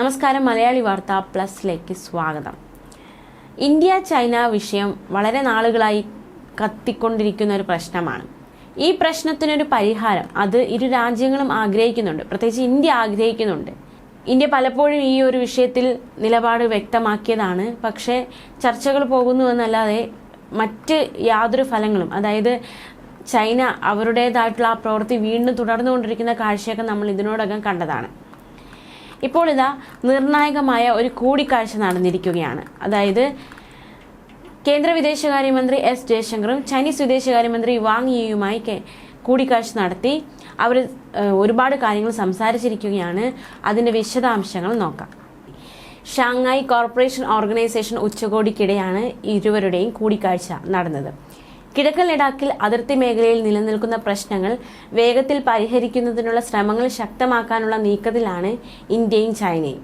നമസ്കാരം മലയാളി വാർത്ത പ്ലസിലേക്ക് സ്വാഗതം. ഇന്ത്യ ചൈന വിഷയം വളരെ നാളുകളായി കത്തിക്കൊണ്ടിരിക്കുന്ന ഒരു പ്രശ്നമാണ്. ഈ പ്രശ്നത്തിനൊരു പരിഹാരം അത് ഇരു രാജ്യങ്ങളും ആഗ്രഹിക്കുന്നുണ്ട്. പ്രത്യേകിച്ച് ഇന്ത്യ ആഗ്രഹിക്കുന്നുണ്ട്. ഇന്ത്യ പലപ്പോഴും ഈ ഒരു വിഷയത്തിൽ നിലപാട് വ്യക്തമാക്കിയതാണ്. പക്ഷേ ചർച്ചകൾ പോകുന്നു എന്നല്ലാതെ മറ്റ് യാതൊരു ഫലങ്ങളും അതായത് ചൈന അവരുടേതായിട്ടുള്ള ആ പ്രവൃത്തി വീണ്ടും തുടർന്നുകൊണ്ടിരിക്കുന്ന കാഴ്ചയൊക്കെ നമ്മൾ ഇതിനോടകം കണ്ടതാണ്. ഇപ്പോൾ ഇതാ നിർണായകമായ ഒരു കൂടിക്കാഴ്ച നടന്നിരിക്കുകയാണ്. അതായത് കേന്ദ്ര വിദേശകാര്യമന്ത്രി എസ് ജയശങ്കറും ചൈനീസ് വിദേശകാര്യമന്ത്രി വാങ് യിയുമായി കൂടിക്കാഴ്ച നടത്തി. അവർ ഒരുപാട് കാര്യങ്ങൾ സംസാരിച്ചിരിക്കുകയാണ്. അതിന്റെ വിശദാംശങ്ങൾ നോക്കാം. ഷാങ്ഹായ് കോർപ്പറേഷൻ ഓർഗനൈസേഷൻ ഉച്ചകോടിക്കിടെയാണ് ഇരുവരുടെയും കൂടിക്കാഴ്ച നടന്നത്. കിഴക്കൻ ലഡാക്കിൽ അതിർത്തി മേഖലയിൽ നിലനിൽക്കുന്ന പ്രശ്നങ്ങൾ വേഗത്തിൽ പരിഹരിക്കുന്നതിനുള്ള ശ്രമങ്ങൾ ശക്തമാക്കാനുള്ള നീക്കത്തിലാണ് ഇന്ത്യയും ചൈനയും.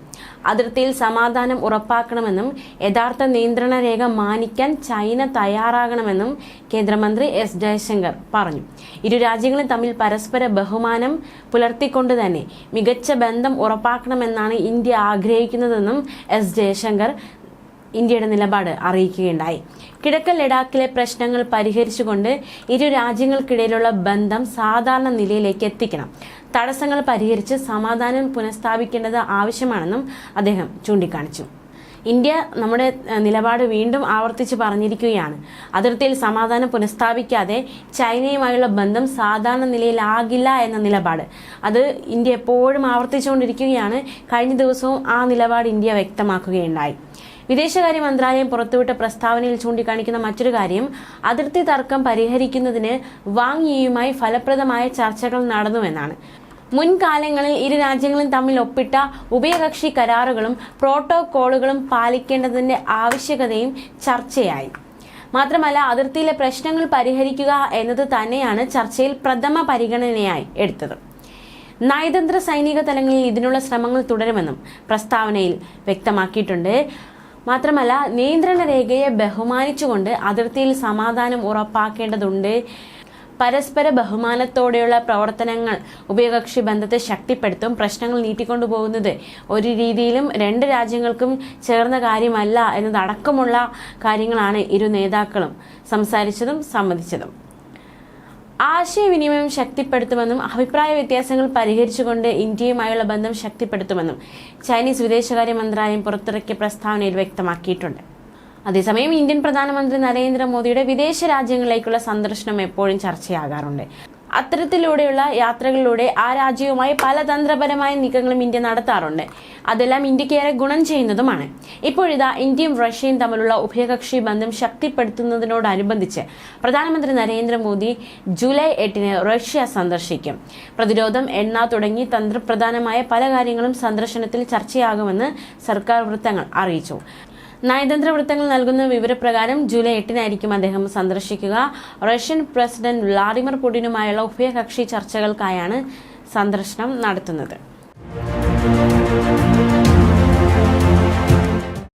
അതിർത്തിയിൽ സമാധാനം ഉറപ്പാക്കണമെന്നും യഥാർത്ഥ നിയന്ത്രണ രേഖ മാനിക്കാൻ ചൈന തയ്യാറാകണമെന്നും കേന്ദ്രമന്ത്രി എസ് ജയശങ്കർ പറഞ്ഞു. ഇരു രാജ്യങ്ങളും തമ്മിൽ പരസ്പര ബഹുമാനം പുലർത്തിക്കൊണ്ട് തന്നെ മികച്ച ബന്ധം ഉറപ്പാക്കണമെന്നാണ് ഇന്ത്യ ആഗ്രഹിക്കുന്നതെന്നും എസ് ജയശങ്കർ ഇന്ത്യയുടെ നിലപാട് അറിയിക്കുകയുണ്ടായി. കിഴക്കൻ ലഡാക്കിലെ പ്രശ്നങ്ങൾ പരിഹരിച്ചുകൊണ്ട് ഇരു രാജ്യങ്ങൾക്കിടയിലുള്ള ബന്ധം സാധാരണ നിലയിലേക്ക് എത്തിക്കണം. തടസ്സങ്ങൾ പരിഹരിച്ച് സമാധാനം പുനഃസ്ഥാപിക്കേണ്ടത് ആവശ്യമാണെന്നും അദ്ദേഹം ചൂണ്ടിക്കാണിച്ചു. ഇന്ത്യ നമ്മുടെ നിലപാട് വീണ്ടും ആവർത്തിച്ച് പറഞ്ഞിരിക്കുകയാണ്. അതിർത്തിയിൽ സമാധാനം പുനഃസ്ഥാപിക്കാതെ ചൈനയുമായുള്ള ബന്ധം സാധാരണ നിലയിലാകില്ല എന്ന നിലപാട്. അത് ഇന്ത്യ എപ്പോഴും ആവർത്തിച്ചുകൊണ്ടിരിക്കുകയാണ്. കഴിഞ്ഞ ദിവസവും ആ നിലപാട് ഇന്ത്യ വ്യക്തമാക്കുകയുണ്ടായി. വിദേശകാര്യ മന്ത്രാലയം പുറത്തുവിട്ട പ്രസ്താവനയിൽ ചൂണ്ടിക്കാണിക്കുന്ന മറ്റൊരു കാര്യം അതിർത്തി തർക്കം പരിഹരിക്കുന്നതിന് വാങ് യിയുമായി ഫലപ്രദമായ ചർച്ചകൾ നടന്നുവെന്നാണ്. മുൻകാലങ്ങളിൽ ഇരു രാജ്യങ്ങളും തമ്മിൽ ഒപ്പിട്ട ഉഭയകക്ഷി കരാറുകളും പ്രോട്ടോകോളുകളും പാലിക്കേണ്ടതിന്റെ ആവശ്യകതയും ചർച്ചയായി. മാത്രമല്ല അതിർത്തിയിലെ പ്രശ്നങ്ങൾ പരിഹരിക്കുക എന്നത് തന്നെയാണ് ചർച്ചയിൽ പ്രഥമ പരിഗണനയായി എടുത്തത്. നയതന്ത്ര സൈനിക തലങ്ങളിൽ ഇതിനുള്ള ശ്രമങ്ങൾ തുടരുമെന്നും പ്രസ്താവനയിൽ വ്യക്തമാക്കിയിട്ടുണ്ട്. മാത്രമല്ല നിയന്ത്രണ രേഖയെ ബഹുമാനിച്ചുകൊണ്ട് അതിർത്തിയിൽ സമാധാനം ഉറപ്പാക്കേണ്ടതുണ്ട്. പരസ്പര ബഹുമാനത്തോടെയുള്ള പ്രവർത്തനങ്ങൾ ഉഭയകക്ഷി ബന്ധത്തെ ശക്തിപ്പെടുത്തും. പ്രശ്നങ്ങൾ നീട്ടിക്കൊണ്ടുപോകുന്നത് ഒരു രീതിയിലും രണ്ട് രാജ്യങ്ങൾക്കും ചേർന്ന കാര്യമല്ല എന്നതടക്കമുള്ള കാര്യങ്ങളാണ് ഇരു നേതാക്കളും സംസാരിച്ചതും സമ്മതിച്ചതും. ആശയവിനിമയം ശക്തിപ്പെടുത്തുമെന്നും അഭിപ്രായ വ്യത്യാസങ്ങൾ പരിഹരിച്ചുകൊണ്ട് ഇന്ത്യയുമായുള്ള ബന്ധം ശക്തിപ്പെടുത്തുമെന്നും ചൈനീസ് വിദേശകാര്യ മന്ത്രാലയം പുറത്തിറക്കിയ പ്രസ്താവനയിൽ വ്യക്തമാക്കിയിട്ടുണ്ട്. അതേസമയം ഇന്ത്യൻ പ്രധാനമന്ത്രി നരേന്ദ്രമോദിയുടെ വിദേശ രാജ്യങ്ങളിലേക്കുള്ള സന്ദർശനം എപ്പോഴും ചർച്ചയാകാറുണ്ട്. അത്തരത്തിലൂടെയുള്ള യാത്രകളിലൂടെ ആ രാജ്യവുമായി പല തന്ത്രപരമായ നീക്കങ്ങളും ഇന്ത്യ നടത്താറുണ്ട്. അതെല്ലാം ഇന്ത്യയ്ക്ക് ഏറെ ഗുണം ചെയ്യുന്നതുമാണ്. ഇപ്പോഴിതാ ഇന്ത്യയും റഷ്യയും തമ്മിലുള്ള ഉഭയകക്ഷി ബന്ധം ശക്തിപ്പെടുത്തുന്നതിനോടനുബന്ധിച്ച് പ്രധാനമന്ത്രി നരേന്ദ്രമോദി ജൂലൈ എട്ടിന് റഷ്യ സന്ദർശിക്കും. പ്രതിരോധം എണ്ണ തുടങ്ങി തന്ത്രപ്രധാനമായ പല കാര്യങ്ങളും സന്ദർശനത്തിൽ ചർച്ചയാകുമെന്ന് സർക്കാർ വൃത്തങ്ങൾ അറിയിച്ചു. നയതന്ത്ര വൃത്തങ്ങൾ നൽകുന്ന വിവരപ്രകാരം ജൂലൈ എട്ടിനായിരിക്കും അദ്ദേഹം സന്ദർശിക്കുക. റഷ്യൻ പ്രസിഡന്റ് വ്ളാഡിമിർ പുടിനുമായുള്ള ഉഭയകക്ഷി ചർച്ചകൾക്കായാണ് സന്ദർശനം നടത്തുന്നത്.